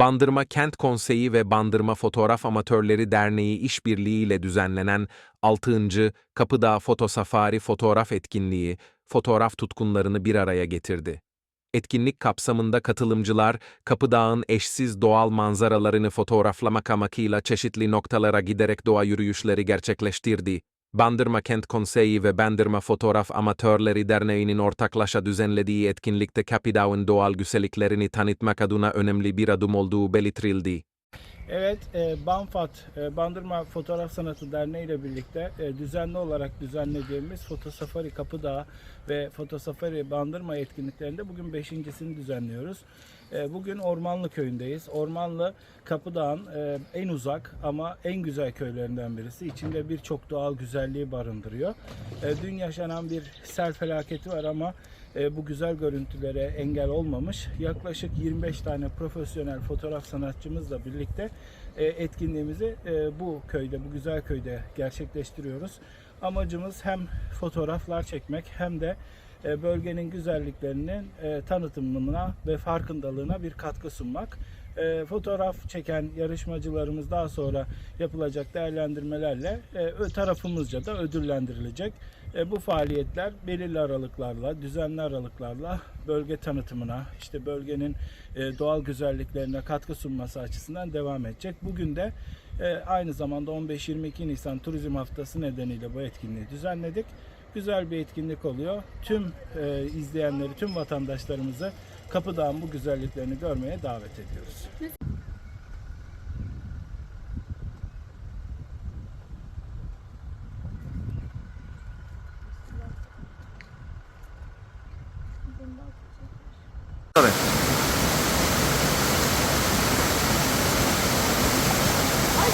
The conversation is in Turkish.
Bandırma Kent Konseyi ve Bandırma Fotoğraf Amatörleri Derneği işbirliğiyle düzenlenen 6. Kapıdağ Foto Safari Fotoğraf Etkinliği, fotoğraf tutkunlarını bir araya getirdi. Etkinlik kapsamında katılımcılar, Kapıdağ'ın eşsiz doğal manzaralarını fotoğraflamak amacıyla çeşitli noktalara giderek doğa yürüyüşleri gerçekleştirdi. Bandırma Kent Konseyi ve Bandırma Fotoğraf Amatörleri Derneği'nin ortaklaşa düzenlediği etkinlikte Kapıdağ'ın doğal güzelliklerini tanıtmak adına önemli bir adım olduğu belirtildi. Evet, e, Banfat, e, Bandırma Fotoğraf Sanatı Derneği ile birlikte e, düzenli olarak düzenlediğimiz Foto Safari Kapıdağ ve Foto Safari Bandırma etkinliklerinde bugün beşincisini düzenliyoruz. E, bugün Ormanlı köyündeyiz. Ormanlı Kapıdağ'ın e, en uzak ama en güzel köylerinden birisi. İçinde birçok doğal güzelliği barındırıyor. E, dün yaşanan bir sel felaketi var ama bu güzel görüntülere engel olmamış. Yaklaşık 25 tane profesyonel fotoğraf sanatçımızla birlikte etkinliğimizi bu köyde, bu güzel köyde gerçekleştiriyoruz. Amacımız hem fotoğraflar çekmek hem de e, bölgenin güzelliklerinin e, tanıtımına ve farkındalığına bir katkı sunmak. E, fotoğraf çeken yarışmacılarımız daha sonra yapılacak değerlendirmelerle tarafımızca da ödüllendirilecek. Bu faaliyetler belirli aralıklarla, düzenli aralıklarla bölge tanıtımına, işte bölgenin doğal güzelliklerine katkı sunması açısından devam edecek. Bugün de e, aynı zamanda 15-22 Nisan Turizm Haftası nedeniyle bu etkinliği düzenledik. Güzel bir etkinlik oluyor. Tüm e, izleyenleri, tüm vatandaşlarımızı Kapıdağ'ın bu güzelliklerini görmeye davet ediyoruz. Ay